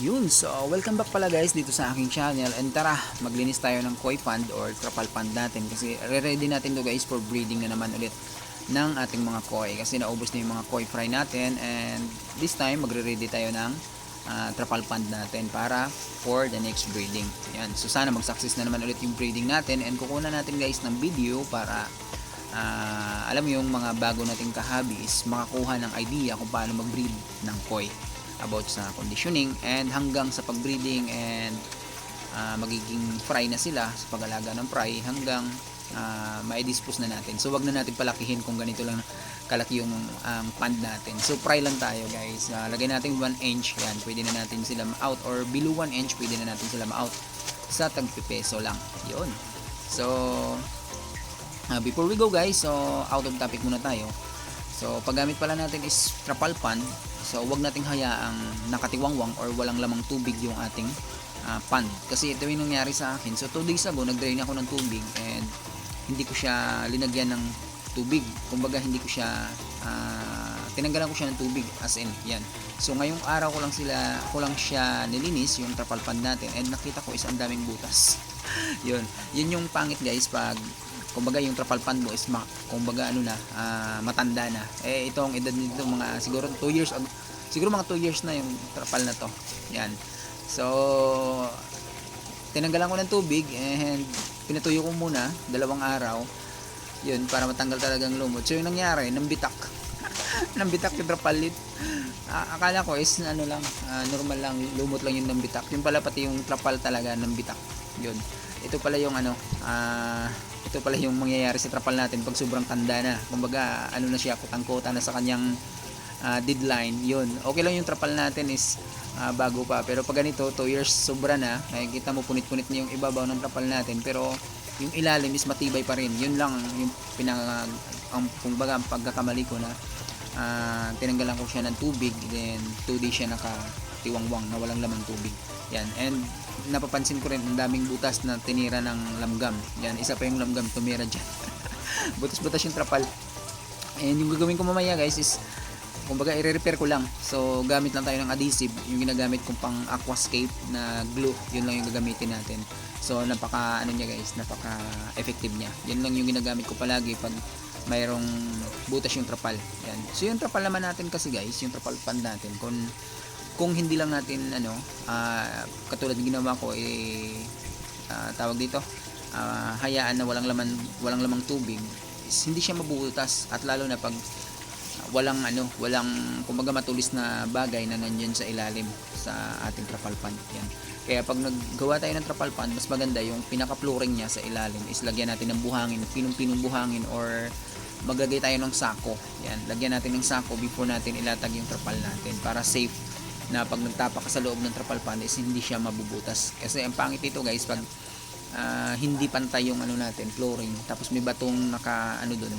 Yun, so welcome back pala guys dito sa aking channel. And tara, maglinis tayo ng koi pond or trapal pond natin kasi re-ready natin to guys for breeding na naman ulit ng ating mga koi. Kasi naubos na yung mga koi fry natin and this time magre-ready tayo ng ah, trapal pond natin para for the next breeding. Yan, so sana mag-success na naman ulit yung breeding natin and kukunan natin guys ng video para ah, alam mo yung mga bago nating kahabi is makakuha ng idea kung paano mag-breed ng koi about sa conditioning and hanggang sa pag-breeding and ah, magiging fry na sila sa pag-alaga ng fry hanggang uh, ma-dispose na natin. So wag na natin palakihin kung ganito lang kalaki yung ang pond natin. So fry lang tayo guys. Ah, lagay natin 1 inch yan. Pwede na natin sila ma-out or below 1 inch pwede na natin sila ma-out sa tagpipeso lang. Yun. So ah, before we go guys, so out of topic muna tayo. So, paggamit pala natin is trapal pan. So, wag nating hayaang nakatiwangwang or walang lamang tubig yung ating ah, pan. Kasi ito yung nangyari sa akin. So, 2 days ago, nag-drain ako ng tubig and hindi ko siya linagyan ng tubig. Kumbaga, hindi ko siya ah, tinanggalan ko siya ng tubig as in, yan. So, ngayong araw ko lang sila, ko lang siya nilinis, yung trapal pan natin and nakita ko is ang daming butas. yun. Yun yung pangit guys pag kumbaga yung trapal pan mo is ma, kumbaga ano na ah, matanda na. Eh itong edad nito mga siguro 2 years ag- siguro mga 2 years na yung trapal na to. Yan. So tinanggalan ko ng tubig and pinatuyo ko muna dalawang araw yun para matanggal talagang lumot. So yung nangyari nambitak. Nambitak yung trapalit Ah, akala ko is ano lang ah, normal lang lumot lang yung nambitak. Yung pala pati yung trapal talaga nambitak. Yun ito pala yung ano ah, ito pala yung mangyayari sa trapal natin pag sobrang tanda na. Kumbaga ano na siya kutang-kuta na sa kanyang ah, deadline. Yun. Okay lang yung trapal natin is ah, bago pa. Pero pag ganito 2 years sobra na. Nakikita mo punit-punit na yung ibabaw ng trapal natin. Pero yung ilalim is matibay pa rin. Yun lang yung pinang ang kumbaga ang pagkakamali ko na ah, tinanggalan ko siya ng tubig. Then 2 days siya nakatiwangwang na walang laman tubig. Yan. And napapansin ko rin ang daming butas na tinira ng lamgam yan isa pa yung lamgam tumira dyan. Butas-butas yung trapal. And yung gagawin ko mamaya guys is kumbaga i-repair ko lang. So gamit lang tayo ng adhesive. Yung ginagamit kong pang aquascape na glue yun lang yung gagamitin natin. So napaka ano niya guys napaka effective niya. Yun lang yung ginagamit ko palagi pag mayroong butas yung trapal. Yan. So yung trapal naman natin kasi guys yung trapal pan natin kung kung hindi lang natin ano ah, katulad ng ginawa ko eh ah, tawag dito ah, hayaan na walang laman walang lamang tubig is hindi siya mabubutas at lalo na pag ah, walang ano walang kumbaga matulis na bagay na nandiyan sa ilalim sa ating trapal pan yan. Kaya pag naggawa tayo ng trapal pan mas maganda yung pinaka flooring niya sa ilalim is lagyan natin ng buhangin pinong-pinong buhangin or maglagay tayo ng sako. Yan. Lagyan natin ng sako before natin ilatag yung trapal natin para safe na pag nagtapa sa loob ng trapal pan is hindi siya mabubutas. Kasi ang pangit ito guys pag ah, hindi pantay yung ano natin flooring tapos may batong naka ano doon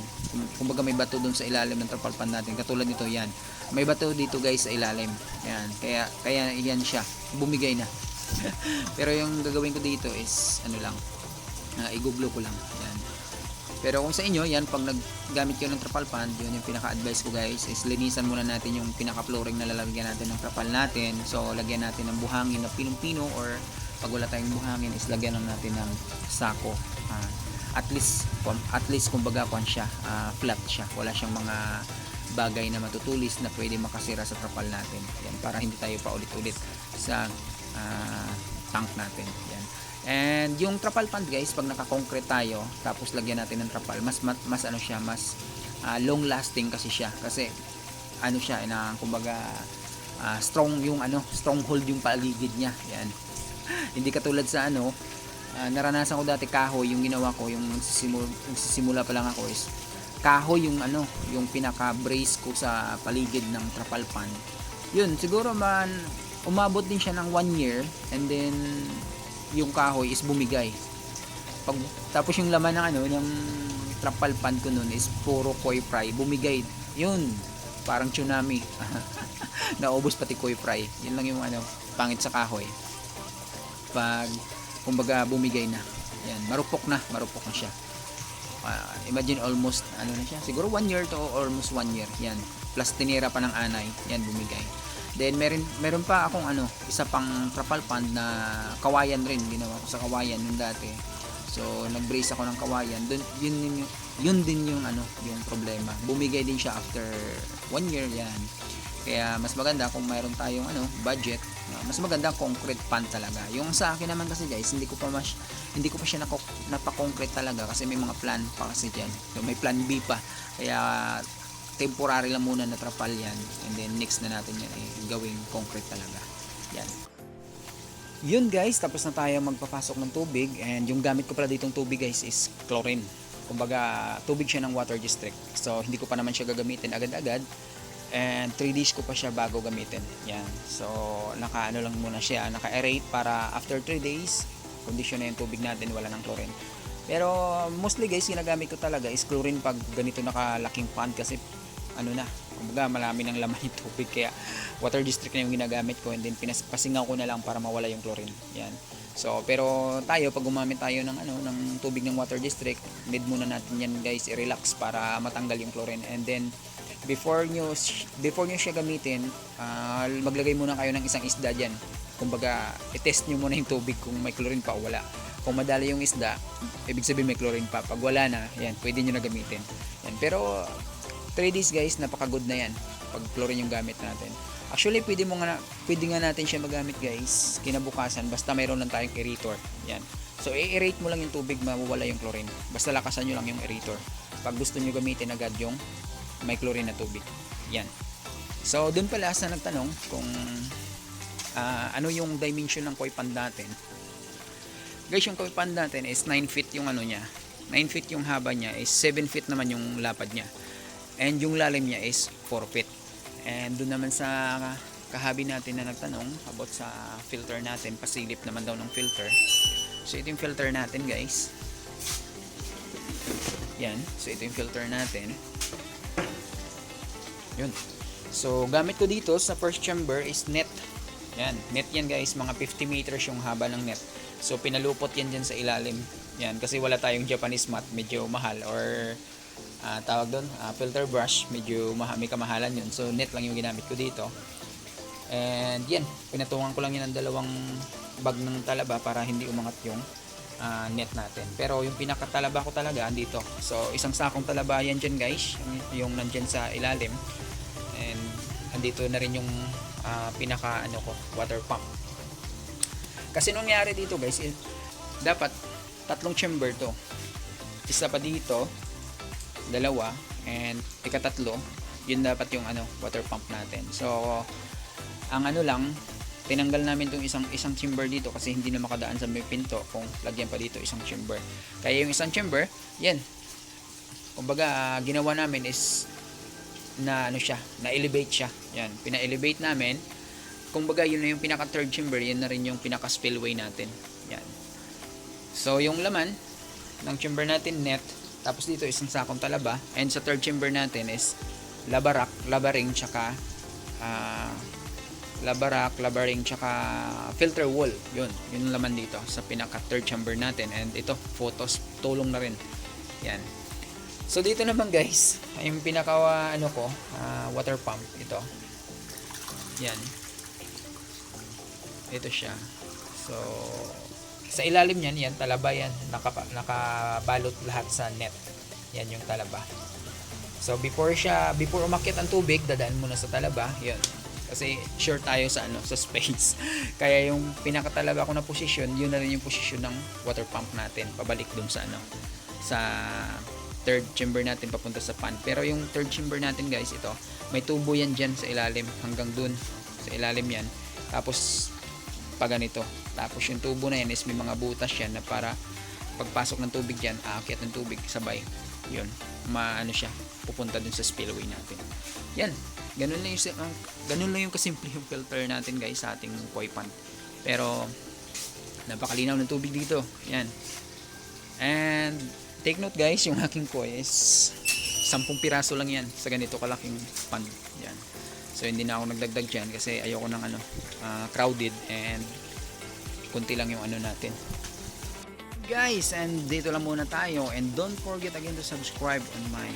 kumbaga may bato doon sa ilalim ng trapal pan natin katulad nito yan. May bato dito guys sa ilalim yan. Kaya kaya yan siya bumigay na. Pero yung gagawin ko dito is ano lang uh, iguglo ko lang pero kung sa inyo, yan, pag naggamit kayo ng trapal pan, yun yung pinaka-advice ko guys, is linisan muna natin yung pinaka-flooring na lalagyan natin ng trapal natin. So, lagyan natin ng buhangin na pinong-pino or pag wala tayong buhangin, is lagyan natin ng sako. Ah, at least, at least kumbaga kwan siya, ah, flat siya. Wala siyang mga bagay na matutulis na pwede makasira sa trapal natin. Yan, para hindi tayo paulit-ulit sa ah, tank natin. Yan. And yung trapal pan guys, pag naka-concrete tayo, tapos lagyan natin ng trapal, mas mas, mas ano siya, mas ah, long lasting kasi siya kasi ano siya, na kumbaga ah, strong yung ano, stronghold yung paligid niya. Yan. Hindi katulad sa ano, ah, naranasan ko dati kahoy, yung ginawa ko, yung nagsisimula, nagsisimula pa lang ako is kahoy yung ano, yung pinaka brace ko sa paligid ng trapal pan. Yun, siguro man umabot din siya ng one year and then yung kahoy is bumigay. Pag, tapos yung laman ng ano, ng trapal pan ko nun is puro koi fry. Bumigay. Yun. Parang tsunami. Naubos pati koi fry. Yun lang yung ano, pangit sa kahoy. Pag, kumbaga, bumigay na. Yan. Marupok na. Marupok na siya. Ah, imagine almost, ano na siya, siguro one year to almost one year. Yan. Plus tinira pa ng anay. Yan, bumigay. Then meron meron pa akong ano, isa pang trapal pond na kawayan rin ginawa ko sa kawayan yung dati. So nag-brace ako ng kawayan. Dun, yun, yun, yun, din yung ano, yung problema. Bumigay din siya after one year yan. Kaya mas maganda kung mayroon tayong ano, budget, uh, mas maganda concrete pan talaga. Yung sa akin naman kasi guys, hindi ko pa mas hindi ko pa siya nako, napa-concrete talaga kasi may mga plan pa kasi diyan. So, may plan B pa. Kaya temporary lang muna na trapal yan and then next na natin yan eh, gawing concrete talaga. Yan. Yun guys, tapos na tayo magpapasok ng tubig and yung gamit ko pala ditong tubig guys is chlorine. Kumbaga, tubig siya ng water district. So, hindi ko pa naman siya gagamitin agad-agad and 3 days ko pa siya bago gamitin. Yan. So, naka ano lang muna siya, naka-aerate para after 3 days, condition na yung tubig natin, wala ng chlorine. Pero mostly guys, ginagamit ko talaga is chlorine pag ganito nakalaking pond kasi ano na, kumbaga malami ng laman yung tubig kaya water district na yung ginagamit ko and then pinapasingaw ko na lang para mawala yung chlorine. Yan. So, pero tayo pag gumamit tayo ng ano ng tubig ng water district, need muna natin yan guys i-relax para matanggal yung chlorine and then before nyo before nyo siya gamitin, ah, maglagay muna kayo ng isang isda diyan. Kumbaga, i-test nyo muna yung tubig kung may chlorine pa o wala. Kung madali yung isda, ibig sabihin may chlorine pa. Pag wala na, yan, pwede nyo na gamitin. Yan. Pero 3 days guys, napaka-good na yan pag chlorine yung gamit natin. Actually, pwede mo nga, pwede nga natin siya magamit guys, kinabukasan, basta mayroon lang tayong aerator. Yan. So, i-aerate mo lang yung tubig, mawawala yung chlorine. Basta lakasan nyo lang yung aerator. Pag gusto nyo gamitin agad yung may chlorine na tubig. Yan. So, dun pala sa nagtanong kung ah, ano yung dimension ng koi pond natin. Guys, yung koi pond natin is 9 feet yung ano niya. 9 feet yung haba niya is 7 feet naman yung lapad niya. And yung lalim niya is 4 feet. And doon naman sa kahabi natin na nagtanong about sa filter natin, pasilip naman daw ng filter. So ito yung filter natin guys. Yan. So ito yung filter natin. Yun. So gamit ko dito sa first chamber is net. Yan. Net yan guys. Mga 50 meters yung haba ng net. So pinalupot yan dyan sa ilalim. Yan. Kasi wala tayong Japanese mat. Medyo mahal. Or ah, tawag doon, ah, filter brush. Medyo maha, may kamahalan yun. So net lang yung ginamit ko dito. And yan. Pinatungan ko lang yan ng dalawang bag ng talaba para hindi umangat yung ah, net natin. Pero yung pinakatalaba ko talaga andito. So isang sakong talaba yan dyan guys. Yung, nandyan sa ilalim. And andito na rin yung ah, pinaka ano ko, water pump. Kasi nangyari dito guys, eh, dapat tatlong chamber to. Isa pa dito, dalawa, and ikatatlo, yun dapat yung ano, water pump natin. So, ang ano lang, tinanggal namin tong isang isang chamber dito kasi hindi na makadaan sa may pinto kung lagyan pa dito isang chamber. Kaya yung isang chamber, yan. Kumbaga, ginawa namin is na ano siya, na elevate siya. Yan, pina-elevate namin. Kumbaga, yun na yung pinaka third chamber, yun na rin yung pinaka spillway natin. Yan. So, yung laman ng chamber natin net, tapos dito isang sakong talaba, and sa third chamber natin is labarak, labaring, tsaka ah, labarak, labaring, tsaka filter wall. Yun, yun ang laman dito sa pinaka third chamber natin. And ito, photos, tulong na rin. Yan. So dito naman guys, yung pinaka ano ko, ah, water pump ito. Yan. Ito siya. So sa ilalim niyan, yan talaba yan, nakapa, nakabalot lahat sa net. Yan yung talaba. So before siya, before umakyat ang tubig, dadaan muna sa talaba, yun. Kasi sure tayo sa ano, sa space. Kaya yung pinakatalaba ko na position, yun na rin yung position ng water pump natin, pabalik dun sa ano, sa third chamber natin papunta sa pan. Pero yung third chamber natin guys, ito, may tubo yan dyan sa ilalim hanggang dun sa ilalim yan. Tapos pa ganito. Tapos yung tubo na yan is may mga butas yan na para pagpasok ng tubig dyan, aakyat ng tubig sabay. Yun, maano siya, pupunta dun sa spillway natin. Yan, ganun lang yung, ganun lang yung kasimple yung filter natin guys sa ating koi pond. Pero, napakalinaw ng tubig dito. Yan. And, take note guys, yung aking koi is 10 piraso lang yan sa ganito kalaking pond. Yan. So, hindi na ako nagdagdag dyan kasi ayoko ng ano, ah, crowded and kunti lang yung ano natin. Guys, and dito lang muna tayo and don't forget again to subscribe on my